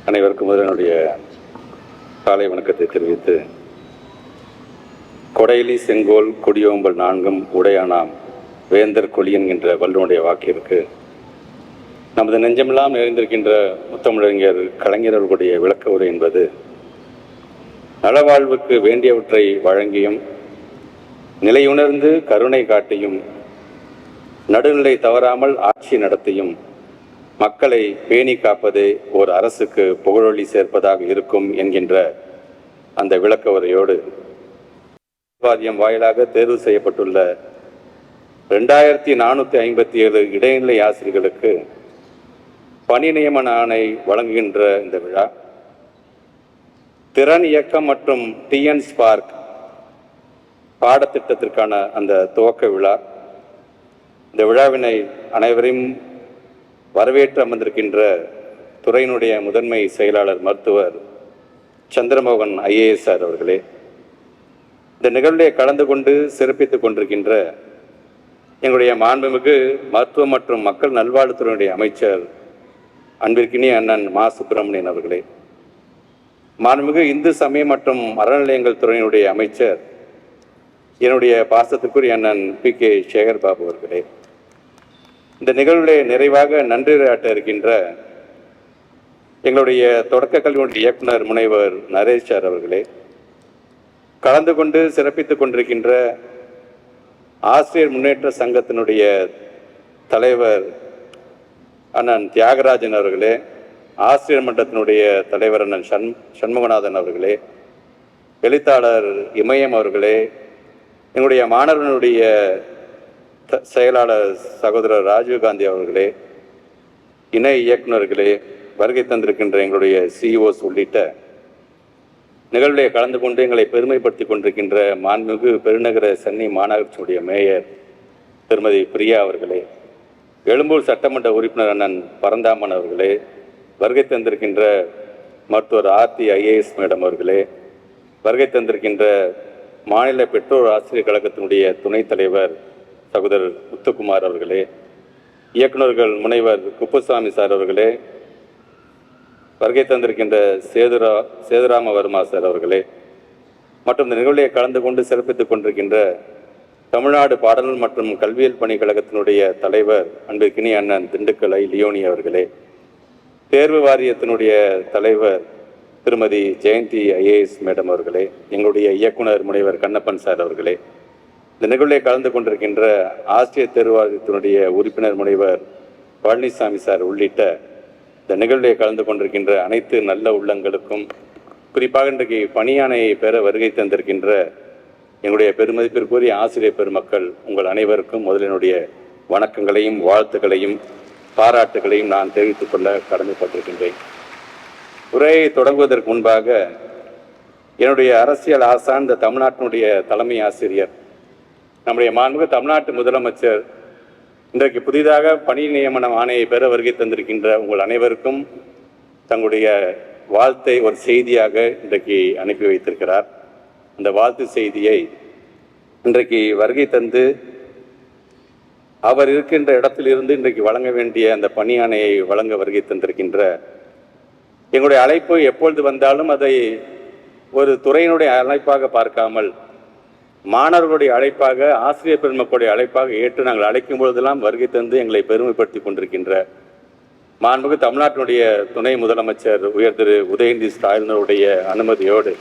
அனைவருக்கும் முதல் என்னுடைய காலை வணக்கத்தை தெரிவித்து கொடையிலி செங்கோல் கொடியோம்பல் நான்கும் உடையானாம் வேந்தர் கொடி என்கின்ற வல்லுனுடைய வாக்கிற்கு நமது நெஞ்சமெல்லாம் நிறைந்திருக்கின்ற முத்தமிழறிஞர் கலைஞர்களுடைய விளக்க உரை என்பது நலவாழ்வுக்கு வேண்டியவற்றை வழங்கியும் நிலையுணர்ந்து கருணை காட்டியும் நடுநிலை தவறாமல் ஆட்சி நடத்தியும் மக்களை பேணி காப்பதே ஒரு அரசுக்கு புகழொலி சேர்ப்பதாக இருக்கும் என்கின்ற அந்த விளக்க உரையோடு வாரியம் வாயிலாக தேர்வு செய்யப்பட்டுள்ள ரெண்டாயிரத்தி நானூற்றி ஐம்பத்தி ஏழு இடைநிலை ஆசிரியர்களுக்கு பணி நியமன ஆணை வழங்குகின்ற இந்த விழா. திறன் இயக்கம் மற்றும் டிஎன் ஸ்பார்க் பாடத்திட்டத்திற்கான அந்த துவக்க விழா. இந்த விழாவினை அனைவரையும் வரவேற்று அமர்ந்திருக்கின்ற துறையினுடைய முதன்மை செயலாளர் மருத்துவர் சந்திரமோகன் ஐஏஎஸ் சார் அவர்களே இந்த நிகழ்வுடைய கலந்து கொண்டு சிறப்பித்துக் கொண்டிருக்கின்ற எங்களுடைய மாண்புமிகு மருத்துவம் மற்றும் மக்கள் நல்வாழ்வுத்துறையினுடைய அமைச்சர் அன்பிற்கினிய அண்ணன் மா. சுப்பிரமணியன் அவர்களே மாண்புமிகு இந்து சமயம் மற்றும் அறநிலையங்கள் துறையினுடைய அமைச்சர் என்னுடைய பாசத்துக்குரிய அண்ணன் பி. கே. சேகர் பாபு அவர்களே இந்த நிகழ்வுடைய நிறைவாக நன்றி இருக்கின்ற எங்களுடைய தொடக்க கல்வியுடைய இயக்குனர் முனைவர் நரேஷ் சார் அவர்களே கலந்து கொண்டு சிறப்பித்துக் கொண்டிருக்கின்ற ஆசிரியர் முன்னேற்ற சங்கத்தினுடைய தலைவர் அண்ணன் தியாகராஜன் அவர்களே ஆசிரியர் மன்றத்தினுடைய தலைவர் அண்ணன் சண் சண்முகநாதன் அவர்களே எழுத்தாளர் இமயம் அவர்களே எங்களுடைய மாணவர்களுடைய செயலாளர் சகோதரர் ராஜீவ்காந்தி அவர்களே இணை இயக்குனர்களே வருகை தந்திருக்கின்ற எங்களுடைய சிஇஓஸ் உள்ளிட்ட நிகழ்விலே கலந்து கொண்டு எங்களை பெருமைப்படுத்தி கொண்டிருக்கின்ற மாண்புமிகு பெருநகர சென்னை மாநகராட்சியுடைய மேயர் திருமதி பிரியா அவர்களே எழும்பூர் சட்டமன்ற உறுப்பினர் அண்ணன் பரந்தாமன் அவர்களே வருகை தந்திருக்கின்ற மருத்துவர் ஆர்த்தி ஐஏஎஸ் மேடம் அவர்களே வருகை தந்திருக்கின்ற மாநில பெற்றோர் ஆசிரியர் கழகத்தினுடைய துணைத் தலைவர் சகோதரர் முத்துக்குமார் அவர்களே இயக்குனர்கள் முனைவர் குப்புசாமி சார் அவர்களே வருகை தந்திருக்கின்ற சேதுரா சேதுராம வர்மா சார் அவர்களே மற்றும் இந்த நிகழ்ச்சியை கலந்து கொண்டு சிறப்பித்துக் கொண்டிருக்கின்ற தமிழ்நாடு பாடல் மற்றும் கல்வியியல் பணிக்கழகத்தினுடைய தலைவர் அன்பிற்கினி அண்ணன் திண்டுக்கல் ஐ. லியோனி அவர்களே தேர்வு வாரியத்தினுடைய தலைவர் திருமதி ஜெயந்தி ஐஏஎஸ் மேடம் அவர்களே எங்களுடைய இயக்குனர் முனைவர் கண்ணப்பன் சார் அவர்களே இந்த நிகழ்வில் கலந்து கொண்டிருக்கின்ற ஆசிரியர் தேர்வு உறுப்பினர் முனைவர் பழனிசாமி சார் உள்ளிட்ட இந்த நிகழ்வில் கலந்து கொண்டிருக்கின்ற அனைத்து நல்ல உள்ளங்களுக்கும் குறிப்பாக இன்றைக்கு பணியானையை பெற வருகை தந்திருக்கின்ற எங்களுடைய பெருமதிப்பிற்குரிய ஆசிரியர் பெருமக்கள் உங்கள் அனைவருக்கும் முதலினுடைய வணக்கங்களையும் வாழ்த்துக்களையும் பாராட்டுகளையும் நான் தெரிவித்துக் கொள்ள கடமைப்பட்டிருக்கின்றேன். உரையை தொடங்குவதற்கு முன்பாக என்னுடைய அரசியல் ஆசான் இந்த தமிழ்நாட்டினுடைய தலைமை ஆசிரியர் நம்முடைய மாண்பு தமிழ்நாட்டு முதலமைச்சர் இன்றைக்கு புதிதாக பணி நியமன ஆணையை பெற வருகை தந்திருக்கின்ற உங்கள் அனைவருக்கும் தங்களுடைய வாழ்த்தை ஒரு செய்தியாக இன்றைக்கு அனுப்பி வைத்திருக்கிறார். அந்த வாழ்த்து செய்தியை இன்றைக்கு வருகை தந்து அவர் இருக்கின்ற இடத்திலிருந்து இன்றைக்கு வழங்க வேண்டிய அந்த பணி ஆணையை வழங்க வருகை தந்திருக்கின்ற எங்களுடைய அழைப்பு எப்பொழுது வந்தாலும் அதை ஒரு துறையினுடைய அழைப்பாக பார்க்காமல் மாணவர்களுடைய அழைப்பாக ஆசிரியர் பெருமக்களுடைய அழைப்பாக ஏற்று நாங்கள் அழைக்கும் பொழுதெல்லாம் வருகை தந்து எங்களை பெருமைப்படுத்தி கொண்டிருக்கின்ற மாண்புக்கு தமிழ்நாட்டினுடைய துணை முதலமைச்சர் உயர் திரு உதயநிதி ஸ்டாலினுடைய அனுமதியோடு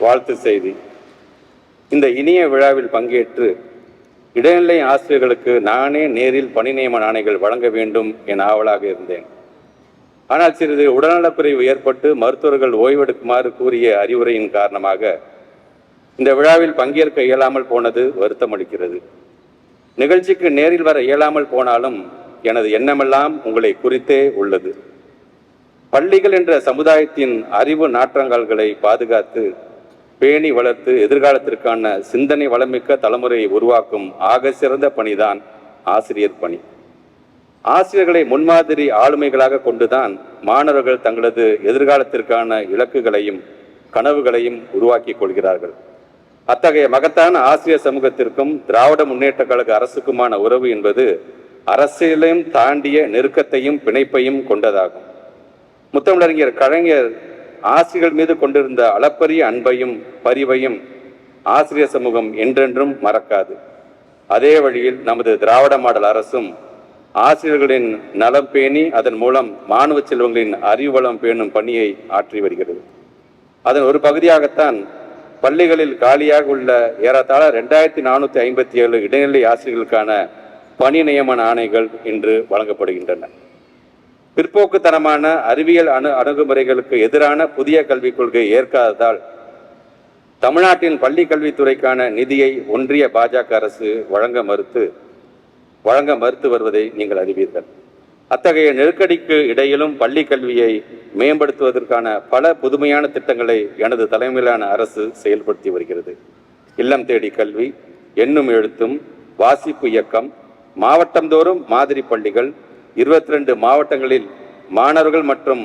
வாழ்த்து செய்தி. இந்த இனிய விழாவில் பங்கேற்று இடைநிலை ஆசிரியர்களுக்கு நானே நேரில் பணி நியமன ஆணைகள் வழங்க வேண்டும் என ஆவலாக இருந்தேன். ஆனால் சிறிது உடல்நலப்பிரிவு ஏற்பட்டு மருத்துவர்கள் ஓய்வெடுக்குமாறு கூறிய அறிவுரையின் காரணமாக இந்த விழாவில் பங்கேற்க இயலாமல் போனது வருத்தமளிக்கிறது நிகழ்ச்சிக்கு நேரில் வர இயலாமல் போனாலும் எனது எண்ணமெல்லாம் உங்களை குறித்தே உள்ளது. பள்ளிகள் என்ற சமுதாயத்தின் அறிவு நாற்றங்கால்களை பாதுகாத்து பேணி வளர்த்து எதிர்காலத்திற்கான சிந்தனை வளமிக்க தலைமுறையை உருவாக்கும் ஆக சிறந்த பணிதான் ஆசிரியர் பணி. ஆசிரியர்களை முன்மாதிரி ஆளுமைகளாக கொண்டுதான் மாணவர்கள் தங்களது எதிர்காலத்திற்கான இலக்குகளையும் கனவுகளையும் உருவாக்கிக் கொள்கிறார்கள். அத்தகைய மகத்தான ஆசிரியர் சமூகத்திற்கும் திராவிட முன்னேற்ற கழக அரசுக்குமான உறவு என்பது அரசியலையும் தாண்டிய நெருக்கத்தையும் பிணைப்பையும் கொண்டதாகும். முத்தமிழறிஞர் கலைஞர் ஆசிரியர்கள் மீது கொண்டிருந்த அளப்பரிய அன்பையும் பரிவையும் ஆசிரியர் சமூகம் என்றென்றும் மறக்காது. அதே வழியில் நமது திராவிட மாடல் அரசும் ஆசிரியர்களின் நலம் பேணி அதன் மூலம் மாணவ செல்வங்களின் அறிவளம் பேணும் பணியை ஆற்றி வருகிறது. அதன் ஒரு பகுதியாகத்தான் பள்ளிகளில் காலியாக உள்ள ஏறத்தாழ ரெண்டாயிரத்தி நானூற்றி ஐம்பத்தி ஏழு இடைநிலை ஆசிரியர்களுக்கான பணி நியமன ஆணைகள் இன்று வழங்கப்படுகின்றன. பிற்போக்குத்தனமான அறிவியல் அணு அணுகுமுறைகளுக்கு எதிரான புதிய கல்விக் கொள்கை ஏற்காததால் தமிழ்நாட்டின் பள்ளி கல்வித்துறைக்கான நிதியை ஒன்றிய பாஜக அரசு வழங்க மறுத்து வழங்க மறுத்து வருவதை நீங்கள் அறிவீர்கள். அத்தகைய நெருக்கடிக்கு இடையிலும் பள்ளி கல்வியை மேம்படுத்துவதற்கான பல புதுமையான திட்டங்களை எனது தலைமையிலான அரசு செயல்படுத்தி வருகிறது. இல்லம் தேடி கல்வி எண்ணும் எழுத்தும் வாசிப்பு இயக்கம் மாவட்டந்தோறும் மாதிரி பள்ளிகள் இருபத்தி ரெண்டு மாவட்டங்களில் மாணவர்கள் மற்றும்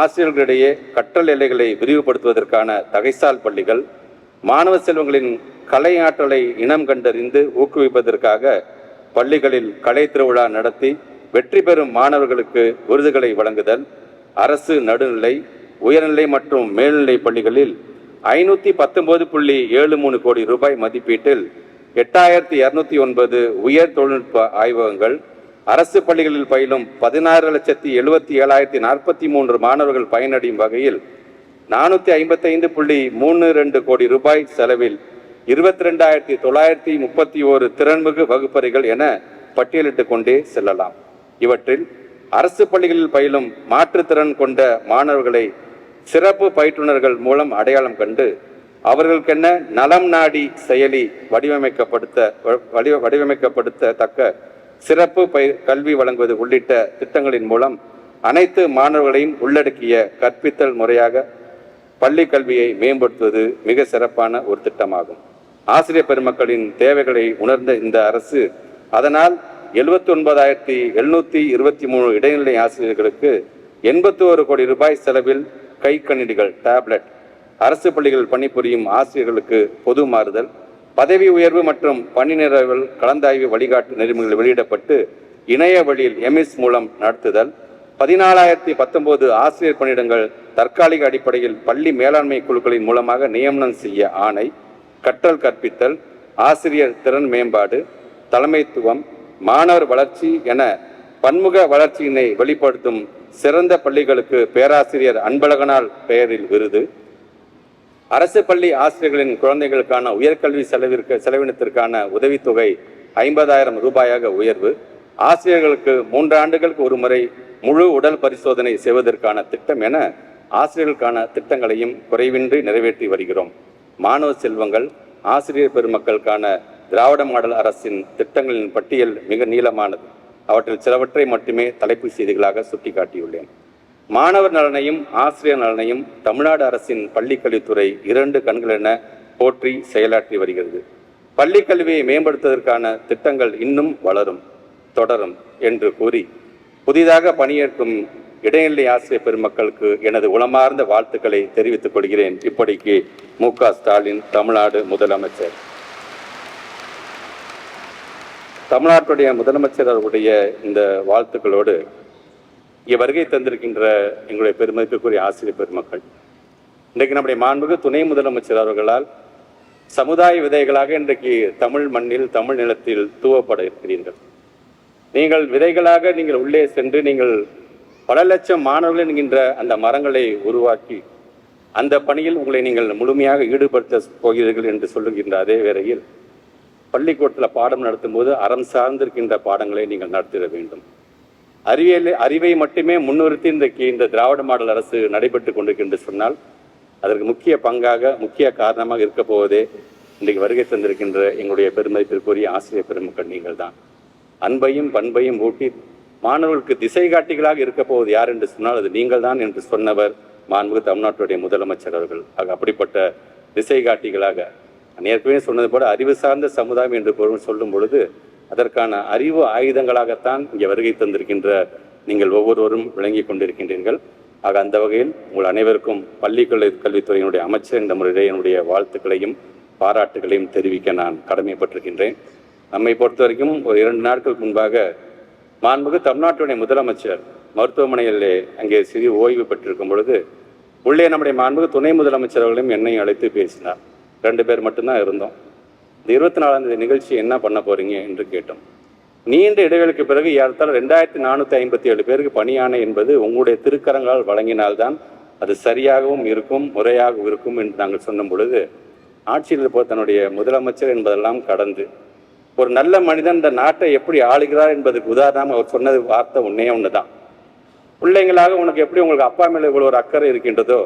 ஆசிரியர்களிடையே கற்றல் எல்லைகளை விரிவுபடுத்துவதற்கான தகைசால் பள்ளிகள் மாணவ செல்வங்களின் கலை ஆற்றலை இனம் கண்டறிந்து ஊக்குவிப்பதற்காக பள்ளிகளில் கலை திருவிழா நடத்தி வெற்றி பெறும் மாணவர்களுக்கு விருதுகளை வழங்குதல் அரசு நடுநிலை உயர்நிலை மற்றும் மேல்நிலை பள்ளிகளில் ஐநூற்றி பத்தொன்பது புள்ளி ஏழு மூணு கோடி ரூபாய் மதிப்பீட்டில் எட்டாயிரத்தி இரநூத்தி ஒன்பது உயர் தொழில்நுட்ப ஆய்வகங்கள் அரசு பள்ளிகளில் பயிலும் பதினாறு லட்சத்தி எழுபத்தி ஏழாயிரத்தி நாற்பத்தி மூன்று மாணவர்கள் பயனடையும் வகையில் நானூற்றி ஐம்பத்தைந்து புள்ளி மூணு ரெண்டு கோடி ரூபாய் செலவில் இருபத்தி ரெண்டாயிரத்தி தொள்ளாயிரத்தி முப்பத்தி ஓரு திறன்மிகு வகுப்பறைகள் என பட்டியலிட்டு கொண்டே செல்லலாம். இவற்றில் அரசு பள்ளிகளில் பயிலும் மாற்றுத்திறன் கொண்ட மாணவர்களை சிறப்பு பயிற்றுனர்கள் மூலம் அடையாளம் கண்டு அவர்களுக்கென்ன நலம் நாடி செயலி வடிவமைக்கப்படுத்த வடிவ வடிவமைக்கப்படுத்தத்தக்க சிறப்பு பய கல்வி வழங்குவது உள்ளிட்ட திட்டங்களின் மூலம் அனைத்து மாணவர்களையும் உள்ளடக்கிய கற்பித்தல் முறையாக பள்ளி கல்வியை மேம்படுத்துவது மிக சிறப்பான ஒரு திட்டமாகும். ஆசிரியர் பெருமக்களின் தேவைகளை உணர்ந்த இந்த அரசு அதனால் எழுபத்தி ஒன்பதாயிரத்தி எழுநூத்தி இருபத்தி மூணு இடைநிலை ஆசிரியர்களுக்கு எண்பத்தி ஒரு கோடி ரூபாய் செலவில் கை கணினிகள் டேப்லெட். அரசு பள்ளிகளில் பணிபுரியும் ஆசிரியர்களுக்கு பொது மாறுதல். பதவி உயர்வு மற்றும் பணி கலந்தாய்வு வழிகாட்டு நெறிமுறைகள் வெளியிடப்பட்டு இணைய வழியில் எம்எஸ் மூலம் நடத்துதல். பதினாலாயிரத்தி பத்தொன்பது ஆசிரியர் பணியிடங்கள் தற்காலிக அடிப்படையில் பள்ளி மேலாண்மை குழுக்களின் மூலமாக நியமனம் செய்ய ஆணை. கற்றல் கற்பித்தல் ஆசிரியர் திறன் மேம்பாடு தலைமைத்துவம் மாணவர் வளர்ச்சி என பன்முக வளர்ச்சியினை வெளிப்படுத்தும் சிறந்த பள்ளிகளுக்கு பேராசிரியர் அன்பழகனால் பெயரில் விருது. அரசு பள்ளி ஆசிரியர்களின் குழந்தைகளுக்கான உயர்கல்வி செலவிற்கு செலவினத்திற்கான உதவித்தொகை ஐம்பதாயிரம் ரூபாயாக உயர்வு. ஆசிரியர்களுக்கு மூன்று ஆண்டுகளுக்கு ஒரு முறை முழு உடல் பரிசோதனை செய்வதற்கான திட்டம் என ஆசிரியர்களுக்கான திட்டங்களையும் குறைவின்றி நிறைவேற்றி வருகிறோம். மாணவ செல்வங்கள் ஆசிரியர் பெருமக்களுக்கான திராவிட மாடல் அரசின் திட்டங்களின் பட்டியல் மிக நீளமானது. அவற்றில் சிலவற்றை மட்டுமே தலைப்பு செய்திகளாக சுட்டிக்காட்டியுள்ளேன். மாணவர் நலனையும் ஆசிரியர் நலனையும் தமிழ்நாடு அரசின் பள்ளிக்கல்வித்துறை இரண்டு கண்கள் என போற்றி செயலாற்றி வருகிறது. பள்ளிக்கல்வியை மேம்படுத்துவதற்கான திட்டங்கள் இன்னும் வளரும் தொடரும் என்று கூறி புதிதாக பணியேற்கும் இடைநிலை ஆசிரியர் பெருமக்களுக்கு எனது உளமார்ந்த வாழ்த்துக்களை தெரிவித்துக் கொள்கிறேன். இப்படிக்கு மு க ஸ்டாலின் தமிழ்நாடு முதலமைச்சர். தமிழ்நாட்டுடைய முதலமைச்சர் அவருடைய இந்த வாழ்த்துக்களோடு இங்கே வருகை தந்திருக்கின்ற எங்களுடைய பெருமதிப்புக்குரிய ஆசிரியர் பெருமக்கள் இன்றைக்கு நம்முடைய மாண்புக்கு துணை முதலமைச்சர் அவர்களால் சமுதாய விதைகளாக இன்றைக்கு தமிழ் மண்ணில் தமிழ் நிலத்தில் தூவப்பட இருக்கிறீர்கள். நீங்கள் விதைகளாக நீங்கள் உள்ளே சென்று நீங்கள் பல லட்சம் மாணவர்கள் என்கின்ற அந்த மரங்களை உருவாக்கி அந்த பணியில் உங்களை நீங்கள் முழுமையாக ஈடுபடுத்த போகிறீர்கள் என்று சொல்லுகின்ற அதே வேளையில் பள்ளிக்கூடத்தில் பாடம் நடத்தும்போது அறம் சார்ந்திருக்கின்ற பாடங்களை நீங்கள் நடத்திட வேண்டும். அறிவியல் அறிவை மட்டுமே முன்னிறுத்தி இன்றைக்கு இந்த திராவிட மாடல் அரசு நடைபெற்று கொண்டிருக்கின்ற சொன்னால் அதற்கு முக்கிய பங்காக முக்கிய காரணமாக இருக்க போவதே இன்றைக்கு வருகை தந்திருக்கின்ற எங்களுடைய பெருமதிப்பிற்குரிய ஆசிரியர் பெருமக்கள் நீங்கள் தான். அன்பையும் பண்பையும் ஊட்டி மாணவர்களுக்கு திசை காட்டிகளாக இருக்க போவது யார் என்று சொன்னால் அது நீங்கள் தான் என்று சொன்னவர் மாண்புகு தமிழ்நாட்டுடைய முதலமைச்சர் அவர்கள். ஆக அப்படிப்பட்ட திசை காட்டிகளாக நான் ஏற்கனவே சொன்னது போல அறிவு சார்ந்த சமுதாயம் என்று பொருள் சொல்லும் பொழுது அதற்கான அறிவு ஆயுதங்களாகத்தான் இங்கே வருகை தந்திருக்கின்ற நீங்கள் ஒவ்வொருவரும் விளங்கி கொண்டிருக்கின்றீர்கள். ஆக அந்த வகையில் உங்கள் அனைவருக்கும் பள்ளி கல்வித்துறையினுடைய அமைச்சர் என்ற முறையிலே என்னுடைய வாழ்த்துக்களையும் பாராட்டுகளையும் தெரிவிக்க நான் கடமைப்பட்டிருக்கின்றேன். நம்மை பொறுத்த வரைக்கும் ஒரு இரண்டு நாட்களுக்கு முன்பாக மாண்புமிகு தமிழ்நாட்டுடைய முதலமைச்சர் மருத்துவமனையிலே அங்கே சிறிய ஓய்வு பெற்றிருக்கும் பொழுது உள்ளே நம்முடைய மாண்புமிகு துணை முதலமைச்சர் அவர்களையும் என்னையும் அழைத்து பேசினார். ரெண்டு பேர் மட்டும்தான் இருந்தோம். இந்த இருபத்தி நாலாந்தேதி நிகழ்ச்சி என்ன பண்ண போகிறீங்க என்று கேட்டோம். நீண்ட இடைவெளிக்கு பிறகு ஏறத்தாழ ரெண்டாயிரத்தி நானூற்றி ஐம்பத்தி ஏழு பேருக்கு பணியானை என்பது உங்களுடைய திருக்கரங்களால் வழங்கினால்தான் அது சரியாகவும் இருக்கும் முறையாகவும் இருக்கும் என்று நாங்கள் சொன்ன பொழுது ஆட்சியில் இருப்பவர் தன்னுடைய முதலமைச்சர் என்பதெல்லாம் கடந்து ஒரு நல்ல மனிதன் இந்த நாட்டை எப்படி ஆளுகிறார் என்பதுக்கு உதாரணம் அவர் சொன்னது வார்த்தை ஒன்றே ஒன்று தான் பிள்ளைங்களாக உனக்கு எப்படி உங்களுக்கு அப்பா மேலே இவ்வளோ ஒரு அக்கறை இருக்கின்றதோ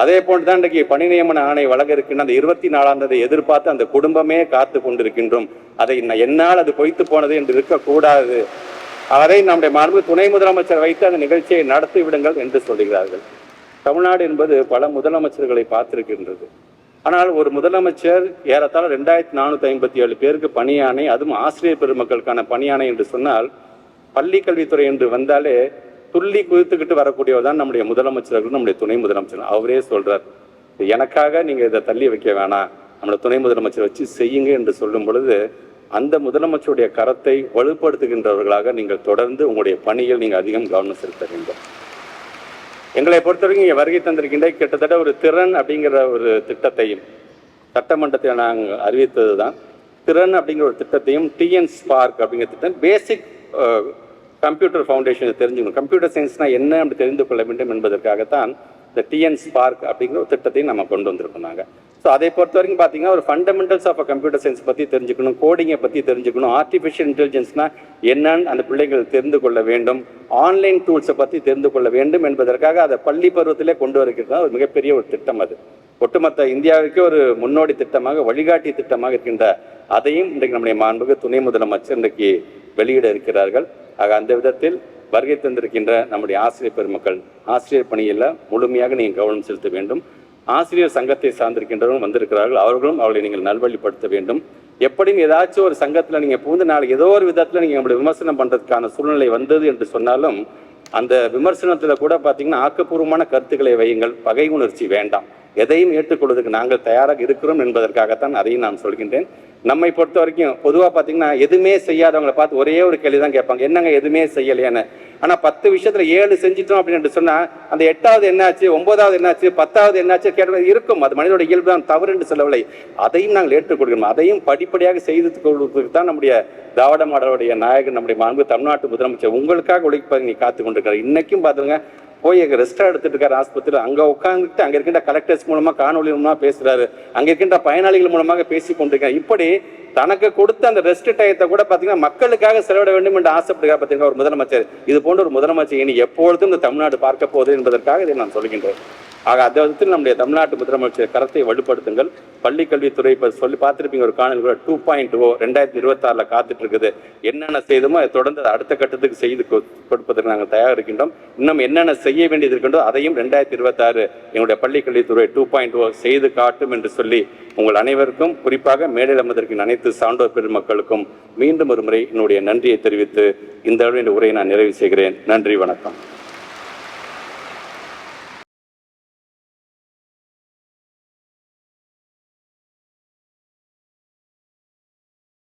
அதே போன்று தான் இன்றைக்கு பணி நியமன ஆணை வழங்க இருக்கின்ற அந்த இருபத்தி நாலாம் தேதி எதிர்பார்த்து அந்த குடும்பமே காத்து கொண்டிருக்கின்றோம். அதை என்னால் அது பொய்த்து போனது என்று இருக்கக்கூடாது. அதை நம்முடைய மாண்பு துணை முதலமைச்சர் வைத்து அந்த நிகழ்ச்சியை நடத்தி விடுங்கள் என்று சொல்கிறார்கள். தமிழ்நாடு என்பது பல முதலமைச்சர்களை பார்த்திருக்கின்றது. ஆனால் ஒரு முதலமைச்சர் ஏறத்தாழ ரெண்டாயிரத்தி நானூற்றி ஐம்பத்தி ஏழு பேருக்கு பணியானை அதுவும் ஆசிரியர் பெருமக்களுக்கான பணியாணை என்று சொன்னால் பள்ளி கல்வித்துறை என்று வந்தாலே துள்ளி குதித்துக்கிட்டு வரக்கூடியவர் தான் நம்முடைய முதலமைச்சர்கள் நம்முடைய துணை முதலமைச்சர் அவரே சொல்றார் எனக்காக நீங்க இதை தள்ளி வைக்க வேணாம். நம்மளோட துணை முதலமைச்சர் வச்சு செய்யுங்க என்று சொல்லும் பொழுது அந்த முதலமைச்சருடைய கரத்தை வலுப்படுத்துகின்றவர்களாக நீங்கள் தொடர்ந்து உங்களுடைய பணியில் நீங்கள் அதிகம் கவனம் செலுத்த வேண்டும். எங்களை பொறுத்தவரைக்கும் இங்கே வருகை தந்திருக்கின்ற கிட்டத்தட்ட ஒரு திறன் அப்படிங்கிற ஒரு திட்டத்தையும் சட்டமன்றத்தில் நாங்கள் அறிவித்தது தான் திறன் அப்படிங்கிற ஒரு திட்டத்தையும் டிஎன் ஸ்பார்க் அப்படிங்கிற திட்டம் பேசிக் கம்ப்யூட்டர் ஃபவுண்டேஷனை தெரிஞ்சுக்கணும். கம்ப்யூட்டர் சயின்ஸ்னால் என்ன அப்படி தெரிந்து கொள்ள வேண்டும் என்பதற்காகத்தான் இந்த டிஎன் ஸ்பார்க் அப்படிங்கிற ஒரு திட்டத்தையும் நம்ம கொண்டு வந்திருக்கோம் நாங்கள் ஸோ அதை பொறுத்த வரைக்கும் பார்த்தீங்கன்னா ஒரு ஃபண்டமெண்டல்ஸ் ஆஃப் கம்ப்யூட்டர் சயின்ஸ் பற்றி தெரிஞ்சுக்கணும் கோடிங்கை பற்றி தெரிஞ்சுக்கணும் ஆர்டிஃபிஷியல் இன்டெலிஜென்ஸ்னா என்னன்னு அந்த பிள்ளைகள் தெரிந்து கொள்ள வேண்டும் ஆன்லைன் டூல்ஸை பற்றி தெரிந்து கொள்ள வேண்டும் என்பதற்காக அதை பள்ளி பருவத்திலே கொண்டு வருகிறது ஒரு மிகப்பெரிய ஒரு திட்டம் அது. ஒட்டுமொத்த இந்தியாவிற்கே ஒரு முன்னோடி திட்டமாக வழிகாட்டி திட்டமாக இருக்கின்ற அதையும் இன்றைக்கு நம்முடைய மாண்புக்கு துணை முதலமைச்சர் இன்றைக்கு வெளியிட இருக்கிறார்கள். ஆக அந்த விதத்தில் வருகை தந்திருக்கின்ற நம்முடைய ஆசிரியர் பெருமக்கள் ஆசிரியர் பணியில் முழுமையாக நீங்கள் கவனம் செலுத்த வேண்டும். ஆசிரியர் சங்கத்தை சார்ந்திருக்கின்றவர்கள் வந்திருக்கிறார்கள். அவர்களும் அவர்களை நீங்கள் நல்வழிப்படுத்த வேண்டும். எப்படியும் ஏதாச்சும் ஒரு சங்கத்தில் நீங்கள் புகுந்து நாளைக்கு ஏதோ ஒரு விதத்தில் நீங்கள் நம்மளை விமர்சனம் பண்ணுறதுக்கான சூழ்நிலை வந்தது என்று சொன்னாலும் அந்த விமர்சனத்தில் கூட பார்த்தீங்கன்னா ஆக்கப்பூர்வமான கருத்துக்களை வையுங்கள். பகை உணர்ச்சி வேண்டாம். எதையும் ஏற்றுக்கொள்வதற்கு நாங்கள் தயாராக இருக்கிறோம் என்பதற்காகத்தான் அதையும் நான் சொல்கின்றேன். நம்மை பொறுத்த வரைக்கும் பொதுவாக பார்த்தீங்கன்னா எதுவுமே செய்யாதவங்களை பார்த்து ஒரே ஒரு கேள்வி தான் கேட்பாங்க. என்னங்க எதுவுமே செய்யலையான்னு ஆனால் பத்து விஷயத்தில் ஏழு செஞ்சிட்டோம் அப்படின்னு சொன்னால் அந்த எட்டாவது என்னாச்சு ஒன்பதாவது என்னாச்சு பத்தாவது என்னாச்சு கேட்டது இருக்கும். அது மனிதோட இயல்பு தான் தவறு என்று சொல்லவில்லை. அதையும் நாங்கள் ஏற்றுக்கொள்கிறோம். அதையும் படிப்படியாக செய்து கொள்வதற்கு தான் நம்முடைய திராவிட மாடலுடைய நாயகன் நம்முடைய மாண்பு தமிழ்நாட்டு முதலமைச்சர் உங்களுக்காக உழைப்பதை நீ காத்து கொண்டிருக்கிறார். இன்னைக்கும் பார்த்துருங்க போய் ரெஸ்டா எடுத்துட்டு இருக்காரு ஆஸ்பத்திரியில். அங்க உட்காந்துட்டு அங்க இருக்கின்ற கலெக்டர்ஸ் மூலமா காணொலி மூலமா பேசுறாரு. அங்க இருக்கின்ற பயனாளிகள் மூலமாக பேசி கொண்டிருக்காரு. இப்படி தனக்கு கொடுத்த அந்த ரெஸ்ட் டயத்தை கூட பாத்தீங்கன்னா மக்களுக்காக செலவிட வேண்டும் என்று ஆசைப்படுகிறார் பாத்தீங்கன்னா ஒரு முதலமைச்சர். இது போன்ற ஒரு முதலமைச்சர் இனி எப்பொழுதும் இந்த தமிழ்நாடு பார்க்க போகுது என்பதற்காக இதை நான் சொல்கின்றேன். ஆக அந்த விதத்தில் நம்முடைய தமிழ்நாட்டு முதலமைச்சர் கரத்தை வலுப்படுத்துங்கள். பள்ளி கல்வித்துறை இப்போ சொல்லி பார்த்துருப்பீங்க ஒரு காணல் கூட டூ பாயிண்ட் ஓ ரெண்டாயிரத்தி இருபத்தாறில் காத்துட்டு இருக்குது என்னென்ன செய்தோமோ அதை தொடர்ந்து அடுத்த கட்டத்துக்கு செய்து கொடுப்பதற்கு நாங்கள் தயார் இருக்கின்றோம். இன்னும் என்னென்ன செய்ய வேண்டியது இருக்கின்றோ அதையும் ரெண்டாயிரத்தி இருபத்தாறு எங்களுடைய பள்ளி கல்வித்துறை டூ பாயிண்ட் ஓ செய்து காட்டும் என்று சொல்லி உங்கள் அனைவருக்கும் குறிப்பாக மேடையில் அமர்ந்திருக்கின்ற அனைத்து சான்றோர் பெருமக்களுக்கும் மீண்டும் ஒரு முறை என்னுடைய நன்றியை தெரிவித்து இந்த அளவு இந்த உரையை நான் நிறைவு செய்கிறேன். நன்றி வணக்கம்.